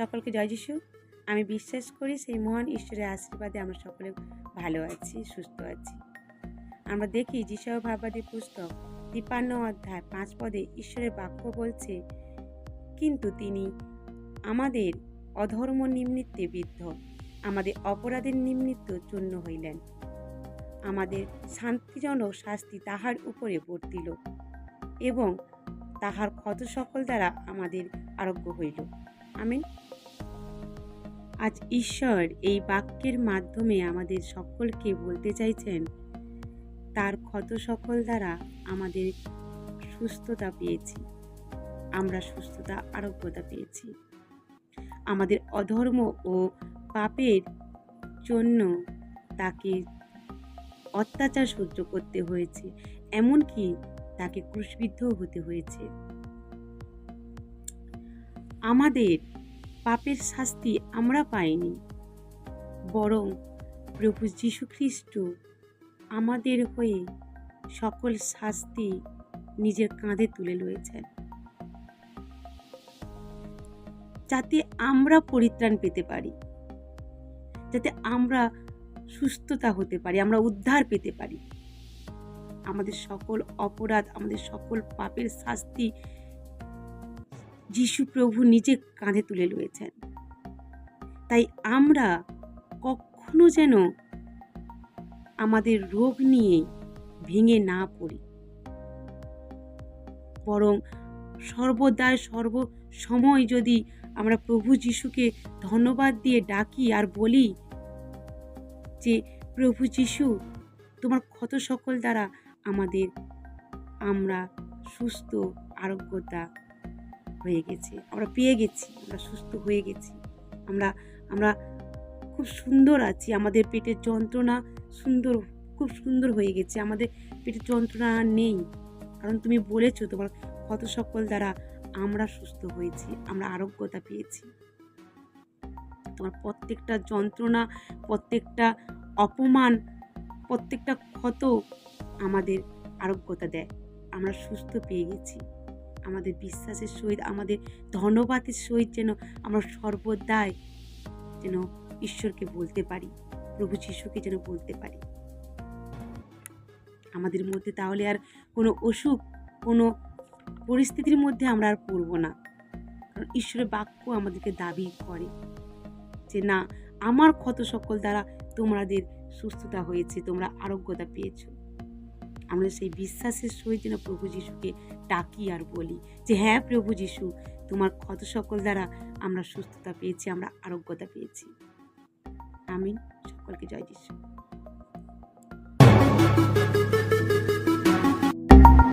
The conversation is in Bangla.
সকলকে জয় যিশু। আমি বিশ্বাস করি সেই মহান ঈশ্বরের আশীর্বাদে আমরা সকলে ভালো আছি, সুস্থ আছি। আমরা দেখি যিশয় ভাবাদী পুস্তক তিপান্ন অধ্যায়, পাঁচ পদে ঈশ্বরের বাক্য বলছে, কিন্তু তিনি আমাদের অধর্ম নিমিত্তে বিদ্ধ, আমাদের অপরাধের নিমিত্ত চূর্ণ হইলেন। আমাদের শান্তিজনক শাস্তি তাহার উপরে বর্তিল এবং তাহার ক্ষত সকল দ্বারা আমাদের আরোগ্য হইল। আমিন। আজ ঈশ্বর এই বাক্যের মাধ্যমে আমাদের সকলকে বলতে চাইছেন, তার ক্ষত সকল দ্বারা আমাদের সুস্থতা পেয়েছি। আমরা সুস্থতা, আরোগ্যতা পেয়েছি। আমাদের অধর্ম ও পাপের জন্য তাকে অত্যাচার সহ্য করতে হয়েছে, এমনকি তাকে ক্রুশবিদ্ধও হতে হয়েছে। আমাদের পাপের শাস্তি আমরা পাইনি। বরং প্রভু যীশুখ্রিস্ট আমাদের হয়ে সকল শাস্তি নিজের কাঁধে তুলে রয়েছেন যাতে আমরা পরিত্রাণ পেতে পারি। যাতে আমরা সুস্থতা হতে পারি, আমরা উদ্ধার পেতে পারি। আমাদের সকল অপরাধ, আমাদের সকল পাপের শাস্তি যিশু প্রভু নিজে কাঁধে তুলে রয়েছেন তাই আমরা কখনো যেন আমাদের রোগ নিয়ে ভেঙে না পড়ি। বরং সর্বদাই সর্ব সময় যদি আমরা প্রভু যিশুকে ধন্যবাদ দিয়ে ডাকি আর বলি যে, প্রভু যিশু, তোমার ক্ষত সকল দ্বারা আমাদের আমরা সুস্থ, আরোগ্যতা হয়ে গেছে, আমরা পেয়ে গেছি, আমরা সুস্থ হয়ে গেছি। আমরা আমরা খুব সুন্দর আছি, আমাদের পেটের যন্ত্রণা সুন্দর, খুব সুন্দর হয়ে গেছে, আমাদের পেটের যন্ত্রণা নেই। কারণ তুমি বলেছ তোমার ক্ষত সকল দ্বারা আমরা সুস্থ হয়েছি, আমরা আরোগ্যতা পেয়েছি। তোমার প্রত্যেকটা যন্ত্রণা, প্রত্যেকটা অপমান, প্রত্যেকটা ক্ষত আমাদের আরোগ্যতা দেয়। আমরা সুস্থ পেয়ে গেছি। আমাদের বিশ্বাসের সহিত, আমাদের ধন্যবাদের সহিত যেন আমরা সর্বদাই যেন ঈশ্বরকে বলতে পারি, প্রভু যিশুকে যেন বলতে পারি। আমাদের মধ্যে তাহলে আর কোনো অসুখ, কোনো পরিস্থিতির মধ্যে আমরা আর পড়ব না। কারণ ঈশ্বরের বাক্য আমাদেরকে দাবি করে যে, না, আমার ক্ষত সকল দ্বারা তোমাদের সুস্থতা হয়েছে, তোমরা আরোগ্যতা পেয়েছ। আমরা সেই বিশ্বাসের সহিত যেন প্রভু যিশুকে ডাকি আর বলি যে হ্যাঁ প্রভু যিশু, তোমার ক্ষত সকল দ্বারা আমরা সুস্থতা পেয়েছি, আমরা আরোগ্যতা পেয়েছি। আমিন। সকলকে জয় যিশু।